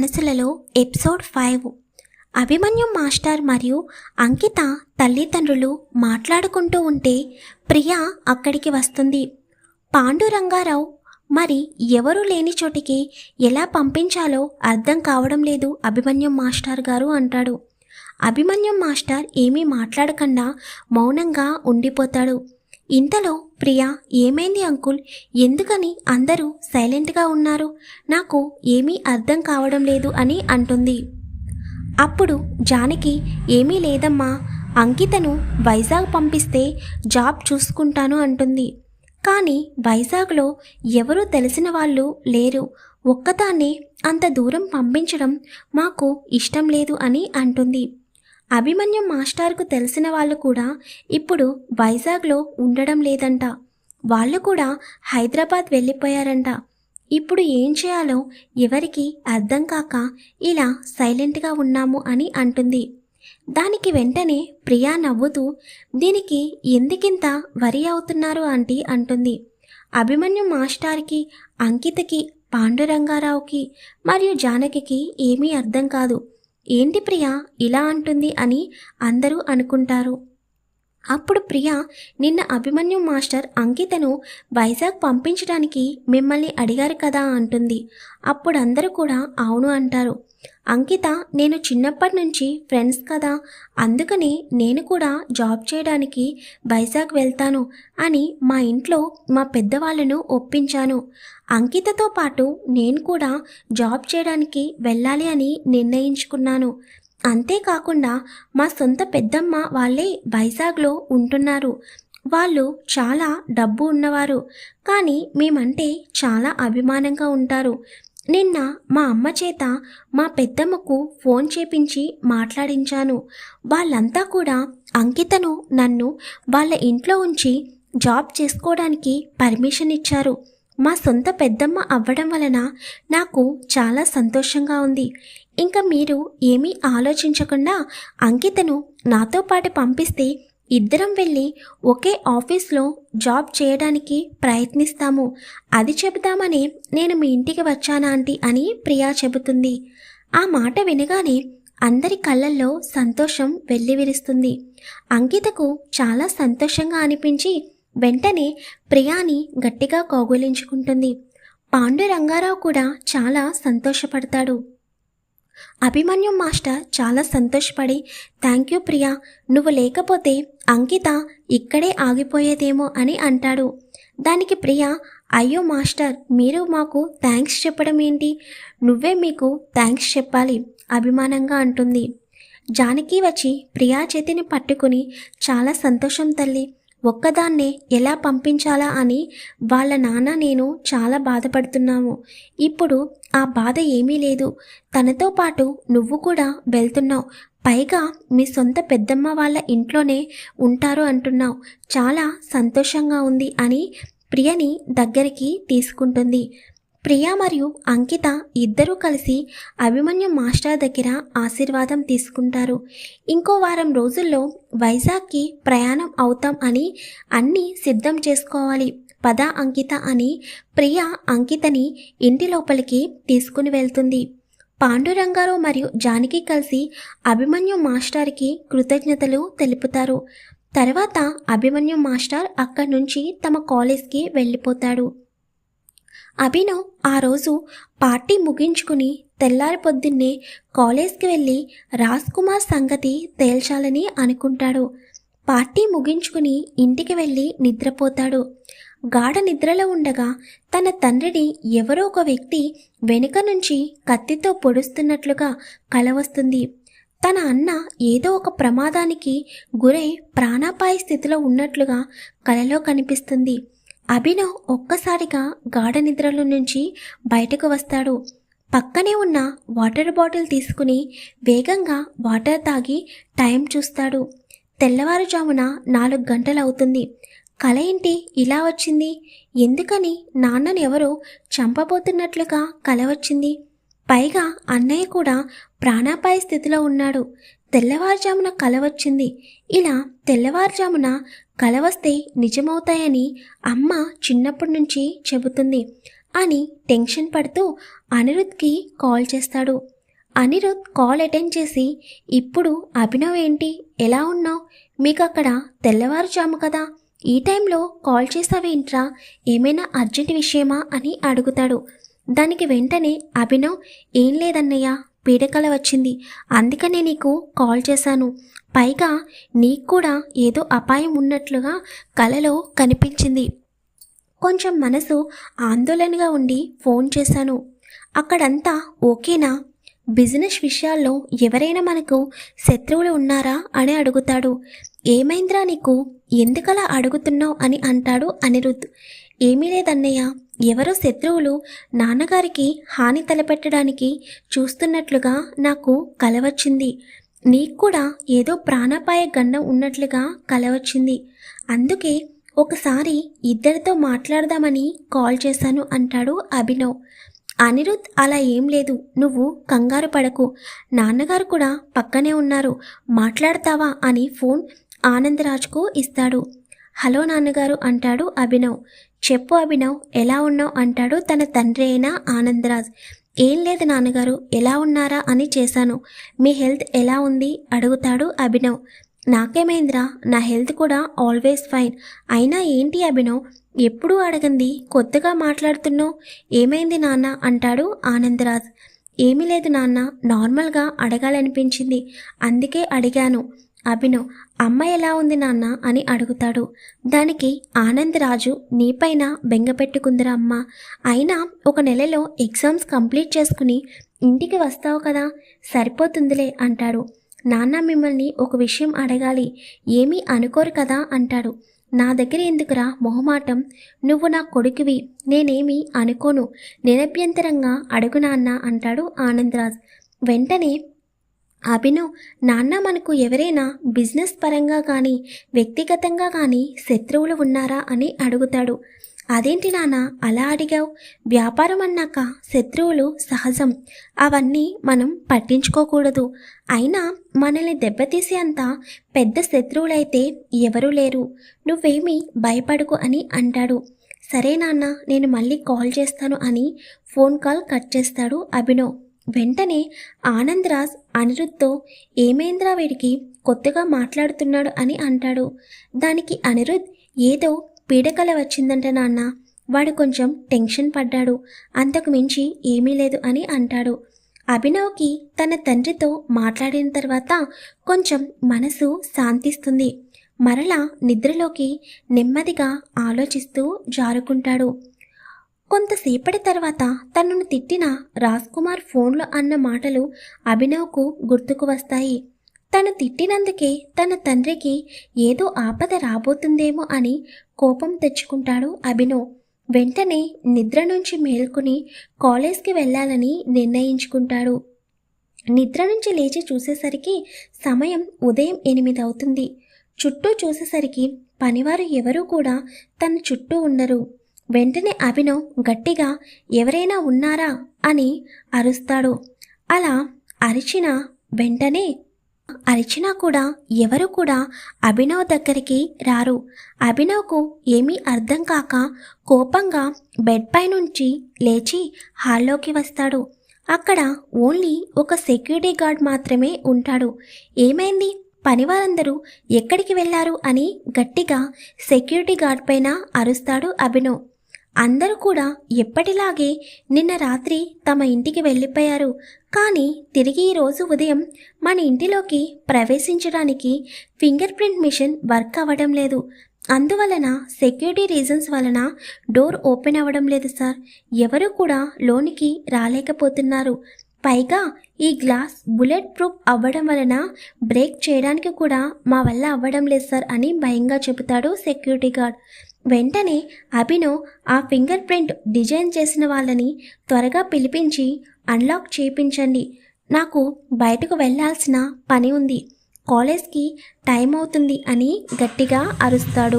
మనసులలో episode five. Abhimanyu master మరియు అంకిత తల్లిదండ్రులు మాట్లాడుకుంటూ ఉంటే ప్రియ అక్కడికి వస్తుంది. పాండురంగారావు మరి ఎవరు లేని చోటికి ఎలా పంపించాలో అర్థం కావడం లేదు అభిమన్యం మాస్టర్ గారు అంటాడు. అభిమన్యం మాస్టర్ ఏమీ మాట్లాడకుండా మౌనంగా ఉండిపోతాడు. ఇంతలో ప్రియా ఏమైంది అంకుల్? ఎందుకని అందరూ సైలెంట్గా ఉన్నారు? నాకు ఏమీ అర్థం కావడం లేదు అని అంటుంది. అప్పుడు జానకి ఏమీ లేదమ్మా అంకితను వైజాగ్ పంపిస్తే జాబ్ చూసుకుంటాను అంటుంది. కానీ వైజాగ్లో ఎవరూ తెలిసిన వాళ్ళు లేరు. ఒక్కదాన్నే అంత దూరం పంపించడం మాకు ఇష్టం లేదు అని అంటుంది. అభిమన్యు మాస్టార్కు తెలిసిన వాళ్ళు కూడా ఇప్పుడు వైజాగ్లో ఉండడం లేదంట. వాళ్ళు కూడా హైదరాబాద్ వెళ్ళిపోయారంట. ఇప్పుడు ఏం చేయాలో ఎవరికి అర్థం కాక ఇలా సైలెంట్గా ఉన్నాము అని అంటుంది. దానికి వెంటనే ప్రియా నవ్వుతూ దీనికి ఎందుకింత వరి అవుతున్నారు ఆంటీ? అంటుంది. అభిమన్యు మాస్టార్కి అంకితకి పాండురంగారావుకి మరియు జానకికి ఏమీ అర్థం కాదు. ఏంటి ప్రియా? ఇలా అంటుంది అని అందరూ అనుకుంటారు. అప్పుడు ప్రియా నిన్న అభిమన్యు మాస్టర్ అంకితను వైజాగ్ పంపించడానికి మిమ్మల్ని అడిగారు కదా అంటుంది. అప్పుడు అందరూ కూడా అవును అంటారు. అంకిత నేను చిన్నప్పటి నుంచి ఫ్రెండ్స్ కదా అందుకని నేను కూడా జాబ్ చేయడానికి వైజాగ్ వెళ్తాను అని మా ఇంట్లో మా పెద్దవాళ్ళను ఒప్పించాను. అంకితతో పాటు నేను కూడా జాబ్ చేయడానికి వెళ్ళాలి అని నిర్ణయించుకున్నాను. అంతేకాకుండా మా సొంత పెద్దమ్మ వాళ్ళే వైజాగ్లో ఉంటున్నారు. వాళ్ళు చాలా డబ్బు ఉన్నవారు కానీ మేమంటే చాలా అభిమానంగా ఉంటారు. నిన్న మా అమ్మ చేత మా పెద్దమ్మకు ఫోన్ చేపించి మాట్లాడించాను. వాళ్ళంతా కూడా అంకితను నన్ను వాళ్ళ ఇంట్లో ఉంచి జాబ్ చేసుకోవడానికి పర్మిషన్ ఇచ్చారు. మా సొంత పెద్దమ్మ అవ్వడం వలన నాకు చాలా సంతోషంగా ఉంది. ఇంకా మీరు ఏమీ ఆలోచించకుండా అంకితను నాతో పాటు పంపిస్తే ఇద్దరం వెళ్ళి ఒకే ఆఫీస్లో జాబ్ చేయడానికి ప్రయత్నిస్తాము. అది చెబుదామని నేను మీ ఇంటికి వచ్చానా ఆంటీ అని ప్రియా చెబుతుంది. ఆ మాట వినగానే అందరి కళ్ళల్లో సంతోషం వెల్లివిరుస్తుంది అంకితకు చాలా సంతోషంగా అనిపించి వెంటనే ప్రియాని గట్టిగా కౌగులించుకుంటుంది. పాండురంగారావు కూడా చాలా సంతోషపడతాడు. అభిమన్యు మాస్టర్ చాలా సంతోషపడి థ్యాంక్ యూ ప్రియా నువ్వు లేకపోతే అంకిత ఇక్కడే ఆగిపోయేదేమో అని అంటాడు. దానికి ప్రియా అయ్యో మాస్టర్ మీరు మాకు థ్యాంక్స్ చెప్పడం ఏంటి? నువ్వే మీకు థ్యాంక్స్ చెప్పాలి అభిమానంగా అంటుంది. జానకి వచ్చి ప్రియా చేతిని పట్టుకుని చాలా సంతోషం తల్లి ఒక్కదాన్నే ఎలా పంపించాలా అని వాళ్ళ నాన్న నేను చాలా బాధపడుతున్నాము. ఇప్పుడు ఆ బాధ ఏమీ లేదు. తనతో పాటు నువ్వు కూడా వెళ్తున్నావు పైగా మీ సొంత పెద్దమ్మ వాళ్ళ ఇంట్లోనే ఉంటారు అంటున్నావు. చాలా సంతోషంగా ఉంది అని ప్రియని దగ్గరికి తీసుకుంటుంది. ప్రియ మరియు అంకిత ఇద్దరూ కలిసి అభిమన్యు మాస్టర్ దగ్గర ఆశీర్వాదం తీసుకుంటారు. ఇంకో వారం రోజుల్లో వైజాగ్కి ప్రయాణం అవుతాం అని అన్నీ సిద్ధం చేసుకోవాలి. పద అంకిత అని ప్రియ అంకితని ఇంటి లోపలికి తీసుకుని వెళ్తుంది. పాండురంగారావు మరియు జానకి కలిసి అభిమన్యు మాస్టర్కి కృతజ్ఞతలు తెలుపుతారు. తర్వాత అభిమన్యు మాస్టర్ అక్కడి నుంచి తమ కాలేజ్కి వెళ్ళిపోతాడు. అభినవ్ ఆ రోజు పార్టీ ముగించుకుని తెల్లారి పొద్దున్నే కాలేజ్కి వెళ్ళి రాజ్ కుమార్ సంగతి తేల్చాలని అనుకుంటాడు. పార్టీ ముగించుకుని ఇంటికి వెళ్ళి నిద్రపోతాడు. గాఢ నిద్రలో ఉండగా తన తండ్రిని ఎవరో ఒక వ్యక్తి వెనుక నుంచి కత్తితో పొడుస్తున్నట్లుగా కల వస్తుంది తన అన్న ఏదో ఒక ప్రమాదానికి గురై ప్రాణాపాయ స్థితిలో ఉన్నట్లుగా కలలో కనిపిస్తుంది. అభినవ్ ఒక్కసారిగా గాఢ నిద్రలో నుంచి బయటకు వస్తాడు. పక్కనే ఉన్న వాటర్ బాటిల్ తీసుకుని వేగంగా వాటర్ తాగి టైం చూస్తాడు. తెల్లవారుజామున నాలుగు గంటలు అవుతుంది కళ ఏంటి? ఇలా వచ్చింది. ఎందుకని? నాన్నను ఎవరో చంపబోతున్నట్లుగా కల వచ్చింది. పైగా అన్నయ్య కూడా ప్రాణాపాయ స్థితిలో ఉన్నాడు. తెల్లవారుజామున కల వచ్చింది. ఇలా తెల్లవారుజామున కల వస్తే నిజమవుతాయని అమ్మ చిన్నప్పటి నుంచి చెబుతుంది అని టెన్షన్ పడుతూ అనిరుద్కి కాల్ చేస్తాడు. అనిరుద్ కాల్ అటెండ్ చేసి ఇప్పుడు అభినవ్ ఏంటి? ఎలా ఉన్నావు? మీకు అక్కడ తెల్లవారుజాము కదా? ఈ టైంలో కాల్ చేసావేంట్రా ఏమైనా అర్జెంట్ విషయమా అని అడుగుతాడు. దానికి వెంటనే అభినవ్ ఏం లేదన్నయ్య పీడకల వచ్చింది. అందుకనే నీకు కాల్ చేశాను. పైగా నీకు కూడా ఏదో అపాయం ఉన్నట్లుగా కలలో కనిపించింది. కొంచెం మనసు ఆందోళనగా ఉండి ఫోన్ చేశాను. అక్కడంతా ఓకేనా? బిజినెస్ విషయాల్లో ఎవరైనా మనకు శత్రువులు ఉన్నారా? అని అడుగుతాడు. ఏమైందిరా నీకు? ఎందుకలా అడుగుతున్నావు అని అంటాడు అనిరుద్ధ్. ఏమీ లేదన్నయ్య ఎవరో శత్రువులు నాన్నగారికి హాని తలపెట్టడానికి చూస్తున్నట్లుగా నాకు కలవచ్చింది. నీకు కూడా ఏదో ప్రాణాపాయ గండం ఉన్నట్లుగా కలవచ్చింది. అందుకే ఒకసారి ఇద్దరితో మాట్లాడదామని కాల్ చేశాను అంటాడు అభినవ్. అనిరుద్ అలా ఏం లేదు నువ్వు కంగారు పడకు. నాన్నగారు కూడా పక్కనే ఉన్నారు. మాట్లాడతావా అని ఫోన్ ఆనందరాజ్కు ఇస్తాడు. హలో నాన్నగారు అంటాడు అభినవ్. చెప్పు అభినవ్ ఎలా ఉన్నావు? అంటాడు తన తండ్రి అయిన ఆనందరాజ్. ఏం లేదు నాన్నగారు ఎలా ఉన్నారా అని చేశాను. మీ హెల్త్ ఎలా ఉంది? అడుగుతాడు అభినవ్. నాకేమైందిరా నా హెల్త్ కూడా ఆల్వేస్ ఫైన్. అయినా ఏంటి అభినవ్ ఎప్పుడూ అడగంది? కొత్తగా మాట్లాడుతున్నావు. ఏమైంది నాన్న? అంటాడు ఆనందరాజ్. ఏమీ లేదు నాన్న నార్మల్గా అడగాలనిపించింది. అందుకే అడిగాను. అభినవ్ అమ్మ ఎలా ఉంది నాన్న? అని అడుగుతాడు. దానికి ఆనందరాజు నీపైన బెంగ పెట్టుకుందిరా అమ్మ. అయినా ఒక నెలలో ఎగ్జామ్స్ కంప్లీట్ చేసుకుని ఇంటికి వస్తావు కదా సరిపోతుందిలే అంటాడు. నాన్న మిమ్మల్ని ఒక విషయం అడగాలి. ఏమీ అనుకోరు కదా అంటాడు. నా దగ్గర ఎందుకురా మొహమాటం? నువ్వు నా కొడుకువి. నేనేమి అనుకోను. నిరభ్యంతరంగా అడుగు నాన్న అంటాడు ఆనందరాజ్. వెంటనే అభినవ్ నాన్న మనకు ఎవరైనా బిజినెస్ పరంగా కానీ వ్యక్తిగతంగా కానీ శత్రువులు ఉన్నారా అని అడుగుతాడు. అదేంటి నాన్న అలా అడిగావు? వ్యాపారం అన్నాక శత్రువులు సహజం. అవన్నీ మనం పట్టించుకోకూడదు. అయినా మనల్ని దెబ్బతీసే అంత పెద్ద శత్రువులైతే ఎవరూ లేరు. నువ్వేమీ భయపడకు అని అంటాడు. సరే నాన్న నేను మళ్ళీ కాల్ చేస్తాను అని ఫోన్ కాల్ కట్ చేస్తాడు అభినవ్. వెంటనే ఆనందరాజ్ అనిరుద్ధ్తో ఏమేంద్రా వీడికి? కొత్తగా మాట్లాడుతున్నాడు అని అంటాడు. దానికి అనిరుద్ ఏదో పీడకల వచ్చిందంట నాన్న. వాడు కొంచెం టెన్షన్ పడ్డాడు. అంతకు మించి ఏమీ లేదు అని అంటాడు. అభినవ్కి తన తండ్రితో మాట్లాడిన తర్వాత కొంచెం మనసు శాంతిస్తుంది. మరలా నిద్రలోకి నెమ్మదిగా ఆలోచిస్తూ జారుకుంటాడు. కొంతసేపటి తర్వాత తనను తిట్టిన రాజ్కుమార్ ఫోన్లో అన్న మాటలు అభినవ్కు గుర్తుకు వస్తాయి. తను తిట్టినందుకే తన తండ్రికి ఏదో ఆపద రాబోతుందేమో అని కోపం తెచ్చుకుంటాడు అభినవ్. వెంటనే నిద్ర నుంచి మేల్కొని కాలేజ్కి వెళ్ళాలని నిర్ణయించుకుంటాడు. నిద్ర నుంచి లేచి చూసేసరికి సమయం ఉదయం ఎనిమిది అవుతుంది. చుట్టూ చూసేసరికి పనివారు ఎవరూ కూడా తన చుట్టూ ఉండరు. వెంటనే అభినవ్ గట్టిగా ఎవరైనా ఉన్నారా? అని అరుస్తాడు. అలా అరిచిన వెంటనే అరిచినా కూడా ఎవరు కూడా అభినవ్ దగ్గరికి రారు. అభినవ్కు ఏమీ అర్థం కాక కోపంగా బెడ్ పై నుంచి లేచి హాల్లోకి వస్తాడు. అక్కడ ఓన్లీ ఒక సెక్యూరిటీ గార్డ్ మాత్రమే ఉంటాడు. ఏమైంది? పనివారందరూ ఎక్కడికి వెళ్ళారు అని గట్టిగా సెక్యూరిటీ గార్డ్ పైన అరుస్తాడు అభినవ్. అందరూ కూడా ఎప్పటిలాగే నిన్న రాత్రి తమ ఇంటికి వెళ్ళిపోయారు. కానీ తిరిగి ఈరోజు ఉదయం మన ఇంటిలోకి ప్రవేశించడానికి ఫింగర్ ప్రింట్ మిషన్ వర్క్ అవ్వడం లేదు. అందువలన సెక్యూరిటీ రీజన్స్ వలన డోర్ ఓపెన్ అవ్వడం లేదు సార్. ఎవరు కూడా లోనికి రాలేకపోతున్నారు. పైగా ఈ గ్లాస్ బుల్లెట్ ప్రూఫ్ అవ్వడం వలన బ్రేక్ చేయడానికి కూడా మా వల్ల అవ్వడం లేదు సార్ అని భయంగా చెబుతాడు సెక్యూరిటీ గార్డ్. వెంటనే అభినవ్ ఆ ఫింగర్ ప్రింట్ డిజైన్ చేసిన వాళ్ళని త్వరగా పిలిపించి అన్లాక్ చేయించండి. నాకు బయటకు వెళ్ళాల్సిన పని ఉంది. కాలేజ్కి టైం అవుతుంది అని గట్టిగా అరుస్తాడు.